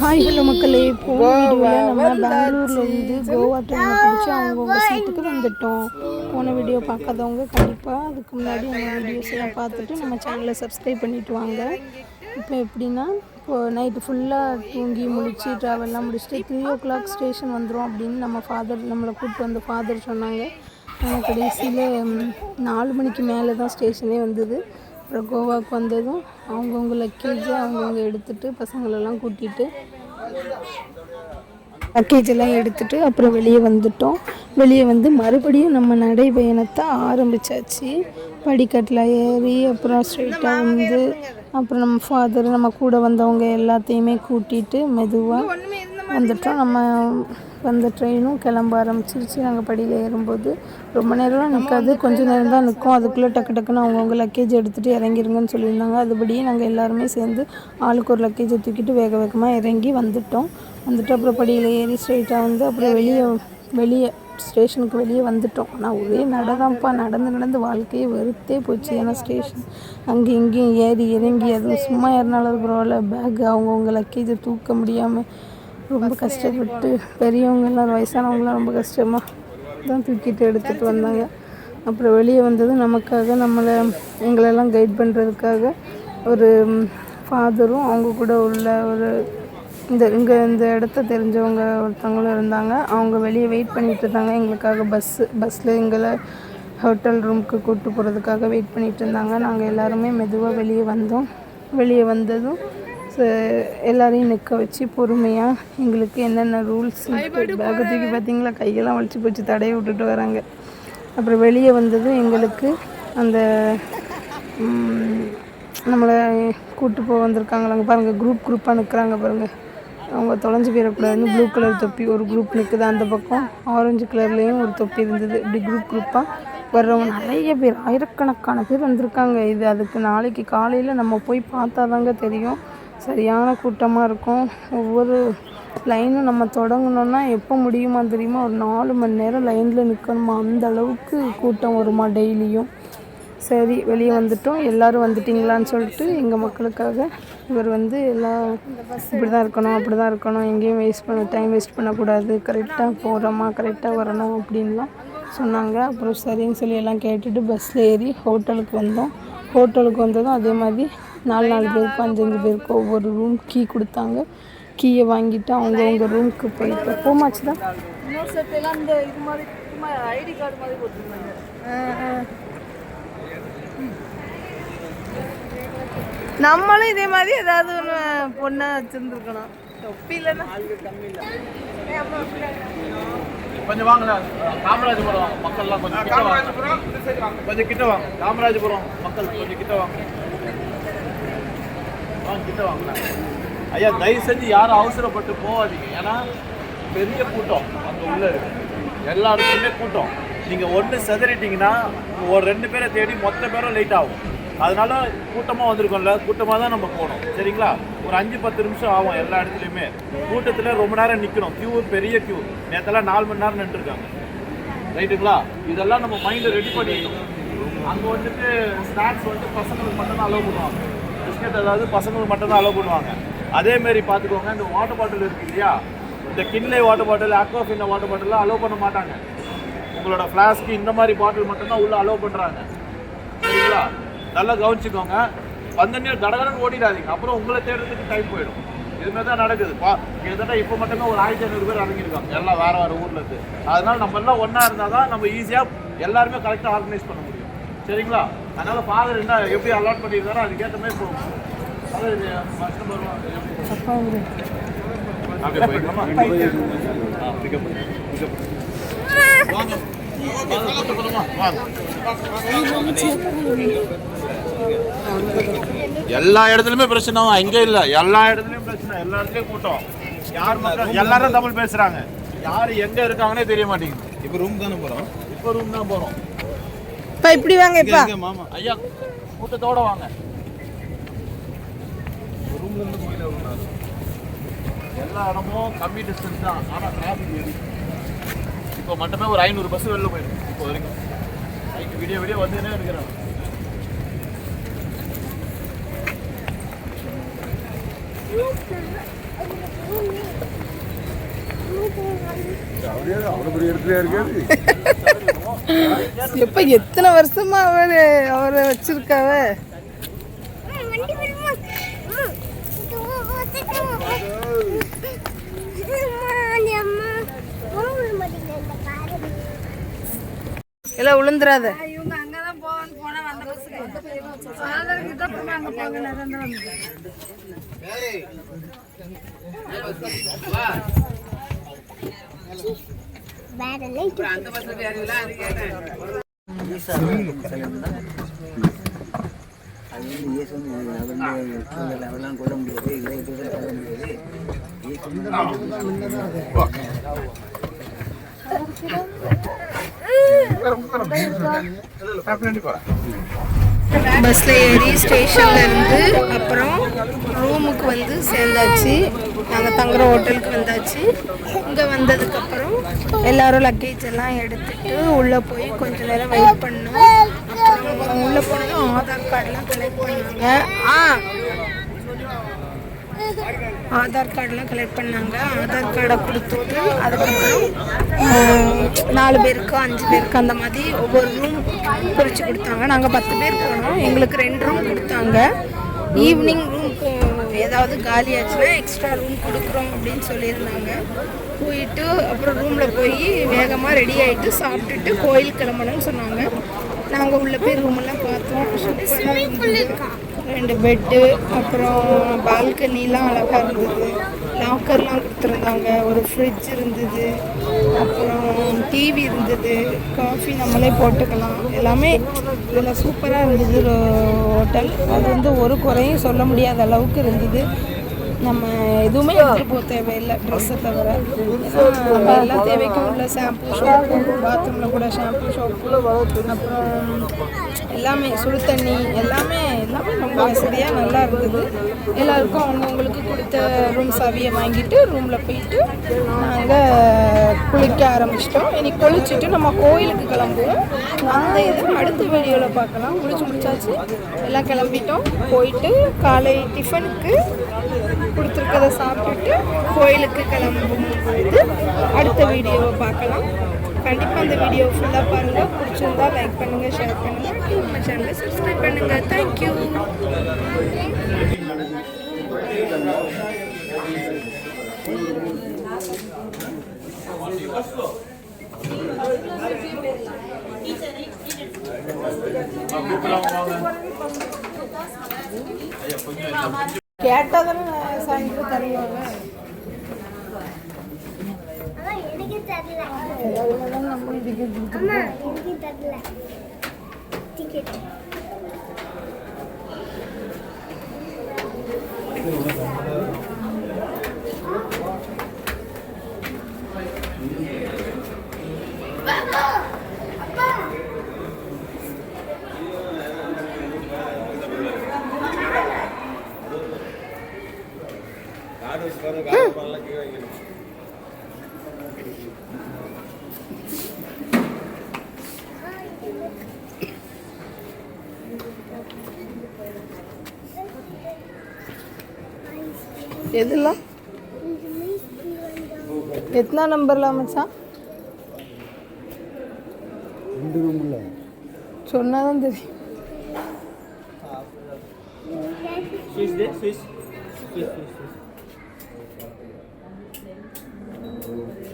Hi hello மக்களே போன வீடியோவில் நம்ம பெங்களூர்ல இருந்து கோவா ட்ரெயினை பிடிச்சி அவங்கவுங்க சீட்டுக்கு வந்துட்டோம். போன வீடியோ பார்க்காதவங்க கண்டிப்பாக அதுக்கு முன்னாடி நம்ம வீடியோஸ் எல்லாம் பார்த்துட்டு நம்ம சேனலை சப்ஸ்கிரைப் பண்ணிட்டு வாங்க. இப்போ எப்படின்னா இப்போ நைட்டு ஃபுல்லாக தூங்கி முழிச்சு ட்ராவல்லாம் முடிச்சுட்டு த்ரீ ஓ கிளாக் ஸ்டேஷன் வந்துடும் அப்படின்னு நம்ம ஃபாதர் நம்மளை கூப்பிட்டு வந்த ஃபாதர் சொன்னாங்க. ஆனால் கடைசியில் நாலு மணிக்கு மேலே தான் ஸ்டேஷனே வந்தது. அப்புறம் கோவாவுக்கு வந்ததும் அவங்கவுங்க லக்கேஜை அவங்கவுங்க எடுத்துகிட்டு பசங்களெல்லாம் கூட்டிகிட்டு லக்கேஜ் எல்லாம் எடுத்துகிட்டு அப்புறம் வெளியே வந்துட்டோம். வெளியே வந்து மறுபடியும் நம்ம நடைபயணத்தை ஆரம்பிச்சாச்சு. படிக்கட்டில் ஏறி அப்புறம் ஸ்ட்ரெயிட்டாக வந்து அப்புறம் நம்ம ஃபாதர் நம்ம கூட வந்தவங்க எல்லாத்தையுமே கூட்டிகிட்டு மெதுவாக வந்துட்டோம். நம்ம வந்த ட்ரெயினும் கிளம்ப ஆரம்பிச்சிருச்சு. நாங்கள் படியில் ஏறும்போது ரொம்ப நேரம்லாம் நிற்காது கொஞ்சம் நேரம் தான் நிற்கும் அதுக்குள்ளே டக்கு டக்குன்னு அவங்கவுங்க லக்கேஜ் எடுத்துகிட்டு இறங்கிருங்கன்னு சொல்லியிருந்தாங்க. அதுபடியே நாங்கள் எல்லாருமே சேர்ந்து ஆளுக்கு ஒரு லக்கேஜை தூக்கிட்டு வேக வேகமாக இறங்கி வந்துட்டோம். வந்துட்டு அப்புறம் படியில் ஏறி ஸ்ட்ரெயிட்டாக வந்து அப்புறம் வெளியே வெளியே ஸ்டேஷனுக்கு வெளியே வந்துட்டோம். ஆனால் ஒரே நடதான்ப்பா நடந்து நடந்து வாழ்க்கையே வெறுத்தே போச்சு. ஏன்னா ஸ்டேஷன் அங்கே இங்கேயும் ஏறி இறங்கி அதுவும் சும்மா ஏறினாலும் பரவாயில்ல. பேக் அவங்கவுங்க லக்கேஜை தூக்க முடியாமல் ரொம்ப கஷ்டப்பட்டு பெரியவங்க எல்லோரும் வயசானவங்களாம் ரொம்ப கஷ்டமாக தான் தூக்கிட்டு எடுத்துகிட்டு வந்தாங்க. அப்புறம் வெளியே வந்தது நமக்காக நம்மளை எங்களெல்லாம் கைட் பண்ணுறதுக்காக ஒரு ஃபாதரும் அவங்க கூட உள்ள ஒரு இந்த இங்கே இந்த இடத்த தெரிஞ்சவங்க ஒருத்தவங்களும் இருந்தாங்க. அவங்க வெளியே வெயிட் பண்ணிட்டு இருந்தாங்க. எங்களுக்காக பஸ்ஸு பஸ்ஸில் எங்களை ஹோட்டல் ரூமுக்கு கூப்பிட்டு போகிறதுக்காக வெயிட் பண்ணிட்டு இருந்தாங்க. நாங்கள் எல்லாருமே மெதுவாக வெளியே வந்தோம். வெளியே வந்ததும் ச- எல்லாரையும் நிற்க வச்சு பொறுமையாக எங்களுக்கு என்னென்ன ரூல்ஸ் பேக்கை தூக்கி பார்த்தீங்களா? கையெல்லாம் வலிச்சு போச்சு தடையை விட்டுட்டு வராங்க. அப்புறம் வெளியே வந்ததும் எங்களுக்கு அந்த நம்மளை கூட்டு போக வந்திருக்காங்களா அங்கே பாருங்கள் குரூப் குரூப்பாக நிற்கிறாங்க பாருங்கள் அவங்க தொலைஞ்சு போயிடக்கூடாதுன்னு ப்ளூ கலர் தொப்பி ஒரு குரூப் நிற்குது அந்த பக்கம் ஆரஞ்சு கலர்லேயும் ஒரு தொப்பி இருந்தது. இப்படி குரூப் குரூப்பாக வர்றவங்க நிறைய பேர் ஆயிரக்கணக்கான பேர் வந்திருக்காங்க. இது அதுக்கு நாளைக்கு காலையில் நம்ம போய் பார்த்தா தாங்க தெரியும். சரியான கூட்டமாக இருக்கும். ஒவ்வொரு லைனும் நம்ம தொடங்கணுன்னா எப்போ முடியுமா தெரியுமா? ஒரு நாலு மணி நேரம் லைனில் நிற்கணுமா அந்த அளவுக்கு கூட்டம் வருமா டெய்லியும்? சரி வெளியே வந்துட்டோம். எல்லோரும் வந்துட்டிங்களான்னு சொல்லிட்டு எங்கள் மக்களுக்காக இவர் வந்து எல்லாம் இப்படி தான் இருக்கணும் அப்படி தான் இருக்கணும். எங்கேயும் வேஸ்ட் பண்ண டைம் வேஸ்ட் பண்ணக்கூடாது. கரெக்டாக போகிறோமா கரெக்டாக வரணும் அப்படின்லாம் சொன்னாங்க. அப்புறம் சரின்னு சொல்லி எல்லாம் கேட்டுட்டு பஸ்ஸில் ஏறி ஹோட்டலுக்கு வந்தோம். ஹோட்டலுக்கு வந்ததும் அதே மாதிரி நாலு நாலு பேருக்கு அஞ்சஞ்சு பேருக்கு ஒவ்வொரு ரூம் கீ கொடுத்தாங்க. கீயை வாங்கிட்டு அவங்கவுங்க ரூமுக்கு போயிட்டு போமாச்சு தான் ஐடி கார்டு மாதிரி போட்டுருந்தாங்க நம்மளும் இதே மாதிரி ஏதாவது ஒன்று பொண்ணை வச்சுருந்துருக்கணும். தொப்பி இல்லைன்னா. கொஞ்சம் வாங்கல காமராஜபுரம் மக்கள்லாம் கொஞ்சம் கிட்ட வாங்க. கொஞ்சம் கிட்ட வாங்க. காமராஜபுரம் மக்கள் கொஞ்சம் கிட்ட வாங்க. கிட்ட வாங்கினாங்க ஐயா தயவு செஞ்சு யாரும் அவசரப்பட்டு போகாதீங்க. ஏன்னா பெரிய கூட்டம் அங்கே உள்ள இருக்கு. எல்லா இடத்துலையுமே கூட்டம். நீங்கள் ஒன்று செதறிட்டிங்கன்னா ஒரு ரெண்டு பேரை தேடி மொத்த பேரும் லேட் ஆகும். அதனால கூட்டமாக வந்திருக்கோம்ல கூட்டமாக தான் நம்ம போகணும். சரிங்களா? ஒரு அஞ்சு பத்து நிமிஷம் ஆகும் எல்லா இடத்துலையுமே. கூட்டத்தில் ரொம்ப நேரம் நிற்கணும் க்யூ பெரிய க்யூ நேற்றெல்லாம் நாலு மணி நேரம் நின்றுருக்காங்க. ரைட்டுங்களா? இதெல்லாம் நம்ம மைண்டில் ரெடி பண்ணிக்கணும். அங்கே வந்துட்டு ஸ்நாக்ஸ் வந்து பசங்களுக்கு மட்டும் தான் அலோவ் பண்ணுவாங்க. பிஸ்கட் அதாவது பசங்களுக்கு மட்டும்தான் அலோவ் பண்ணுவாங்க. அதே மாதிரி பார்த்துக்கோங்க இந்த வாட்டர் பாட்டில் இருக்கு இல்லையா? இந்த கிண்ணை வாட்டர் பாட்டில் அக்வாஃபின் வாட்டர் பாட்டிலாம் அலோவ் பண்ண மாட்டாங்க. உங்களோட ஃப்ளாஸ்க்கு இந்த மாதிரி பாட்டில் மட்டும்தான் உள்ள அலோவ் பண்ணுறாங்க சரிங்களா? நல்லா கவனிச்சுக்கோங்க. வந்தனே கடகடன் ஓடிடாதீங்க. அப்புறம் உங்களை தேடுறதுக்கு டைம் போயிடும். இதுமாதிரி தான் நடக்குது. பா கிட்டத்தட்ட இப்போ மட்டுமே ஒரு ஆயிரத்தி ஐநூறு பேர் இறங்கியிருக்காங்க. எல்லாம் வேறு வேறு ஊரில் இருந்து. அதனால நம்ம எல்லாம் ஒன்றா இருந்தால் தான் நம்ம ஈஸியாக எல்லாருமே கரெக்டாக ஆர்கனைஸ் பண்ண முடியும். சரிங்களா? அதனால ஃபாதர் என்ன எப்படி அலாட் பண்ணியிருந்தாரோ அதுக்கேற்ற மாதிரி போகும் எல்லா இடத்துலயுமே பிரச்சனை இங்க இல்ல. எல்லா இடத்துலயும் பிரச்சனை. எல்லா இடத்துலயும் கூட்டம். யார் மக்கள் எல்லாரும் தமிழ் பேசுறாங்க. யார் எங்க இருக்காங்கன்னே தெரிய மாட்டேங்குது. இப்போ ரூம் தானே போகிறோம் இப்போ ரூம் தான் போறோம். இப்போ இப்படி வாங்க இப்போ ஐயா கூட்டத்தோட வாங்க. ரூம்ல இருந்து கோயில எல்லா இடமும் கம்மி டிஸ்டன்ஸ் தான். ஆனால் டிராஃபிக் ஏறி. இப்போ மட்டுமே ஒரு ஐநூறு பஸ் வெளில போயிடும் இப்போ வரைக்கும். நைட்டு வீடியோ வீடியோ வந்துன்னே இருக்கிறேன். அப்படியே அவ்வளோ பெரிய இடத்துல இருக்காது எப்ப எத்தனை வருஷமா அவர் அவரை வச்சிருக்காவ? இல்ல விழுந்துராத போன எல்லாம் உளுந்துராத இவங்க அங்கதான் போவான்னு போனா வந்த பஸ்ஸுக்கு சாதருக்கு தான் போனா அங்க போக நேரம் தான் வந்து பஸ்ஸில் ஏறி ஸ்டேஷன்ல இருந்து அப்புறம் ரூமுக்கு வந்து சேர்ந்தாச்சு. நாங்கள் தங்குற ஹோட்டலுக்கு வந்தாச்சு. இங்கே வந்ததுக்கப்புறம் எல்லாரும் லக்கேஜ் எல்லாம் எடுத்துட்டு உள்ளே போய் கொஞ்ச நேரம் வெயிட் பண்ணோம். அப்புறம் உள்ளே போனதும் ஆதார் கார்டெலாம் கலெக்ட் பண்ணாங்க. ஆ. ஆதார் கார்டெலாம் கலெக்ட் பண்ணாங்க. ஆதார் கார்டை கொடுத்துட்டு அதுக்கப்புறம் நாலு பேருக்கு அஞ்சு பேருக்கு அந்த மாதிரி ஒவ்வொரு ரூம் பிரித்து கொடுத்தாங்க. நாங்கள் பத்து பேர் போனோம். எங்களுக்கு ரெண்டு ரூம் கொடுத்தாங்க. ஈவினிங் ரூம் ஏதாவது காலி ஆச்சுன்னா எக்ஸ்ட்ரா ரூம் கொடுக்குறோம் அப்படின்னு சொல்லியிருந்தாங்க. போயிட்டு அப்புறம் ரூமில் போய் வேகமாக ரெடி ஆகிட்டு சாப்பிட்டுட்டு கோயில் கிளம்பணும்னு சொன்னாங்க. நாங்கள் உள்ள போய் ரூமெல்லாம் பார்த்தோம். சூப்பராக இருந்தது. ரெண்டு பெட்டு அப்புறம் பால்கனிலாம் அழகாக இருந்தது. லாக்கர்லாம் கொடுத்துருந்தாங்க. ஒரு ஃப்ரிட்ஜ் இருந்தது. அப்புறம் டிவி இருந்தது. காஃபி நம்மளே போட்டுக்கலாம். எல்லாமே இதில் சூப்பராக இருந்தது. ஹோட்டல் அது வந்து ஒரு குறையும் சொல்ல முடியாத அளவுக்கு இருந்தது. நம்ம எதுவுமே எடுத்துகிட்டு போக தேவையில்லை. ட்ரெஸ்ஸை தவிர. நம்ம எல்லா தேவைக்கும் உள்ள ஷாம்பு ஷோப்பு பாத்ரூமில் கூட ஷாம்பு ஷோப்பு அப்புறம் எல்லாமே சுடு தண்ணி எல்லாமே எல்லாமே ரொம்ப வசதியாக நல்லா இருந்தது. எல்லாருக்கும் அவங்கவுங்களுக்கு கொடுத்த ரூம் சாவியை வாங்கிட்டு ரூமில் போயிட்டு நாங்கள் குளிக்க ஆரம்பிச்சிட்டோம். இனி குளிச்சுட்டு நம்ம கோயிலுக்கு கிளம்புவோம். அந்த இது அடுத்த வீடியோவில் பார்க்கலாம். குளிச்சு முடிச்சாச்சு. எல்லாம் கிளம்பிட்டோம். போயிட்டு காலை டிஃபனுக்கு கொடுத்துருக்கதை சாப்பிட்டுட்டு கோயிலுக்கு கிளம்பும் போது அடுத்த வீடியோவை பார்க்கலாம். கண்டிப்பாக அந்த வீடியோ ஃபுல்லாக பாருங்கள் பிடிச்சிருந்தா லைக் பண்ணுங்கள் ஷேர் பண்ணுங்கள் நம்ம சேனலை சப்ஸ்கிரைப் பண்ணுங்கள் தேங்க்யூ கேட்டால் தானே சாயந்தரம் தருவாங்க? எனக்கு தெரியல. எதாவது நம்ம எனக்கு தெரியல. டிக்கெட் எதுலாம் எத்தனா நம்பர்லாம் மச்சான் சொன்னாதான் தெரியும்.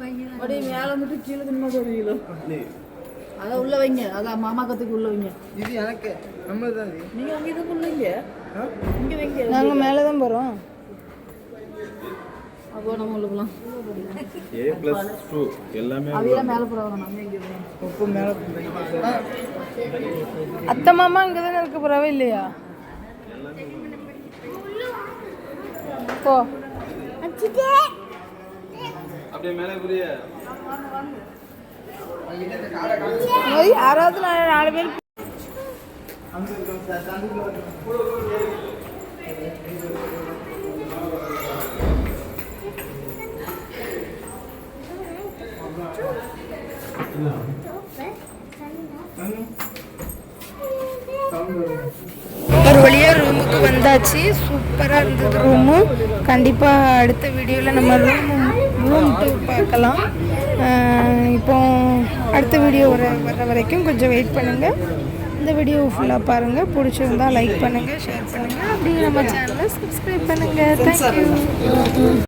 அப்படியே மேல வந்துட்டு கீழே தின்னு ஒரு கிலோ அதை உள்ள வைங்க. அதான் மாமா கத்துக்கு உள்ள வைங்க. இது எனக்கு. நம்ம தான் நீங்க அங்க இதுக்கு உள்ள இங்க? வைங்க. நாங்கள் மேலே தான் போகிறோம் அப்போ நம்ம உள்ளுக்கலாம் A plus two. எல்லாமே அவையெல்லாம் மேல போறாங்க நம்ம இங்க போறோம் உப்பு மேலே அத்தை மாமா இங்கே தானே இருக்க போகிறவே இல்லையா? போ. அப்படியே மேலே புரிய யாராவது நாலு பேர் ஒரு வழியாக ரூமுக்கு வந்தாச்சு. சூப்பராக இருந்தது ரூமு கண்டிப்பாக அடுத்த வீடியோவில் நம்ம ரூம் ரூம் டூர் பார்க்கலாம் இப்போ அடுத்த வீடியோ வர வர வரைக்கும் கொஞ்சம் வெயிட் பண்ணுங்கள் இந்த வீடியோ ஃபுல்லாக பாருங்கள் பிடிச்சிருந்தா லைக் பண்ணுங்கள் ஷேர் பண்ணுங்கள் அப்படியே நம்ம சேனலை சப்ஸ்கிரைப் பண்ணுங்கள் தேங்க்யூ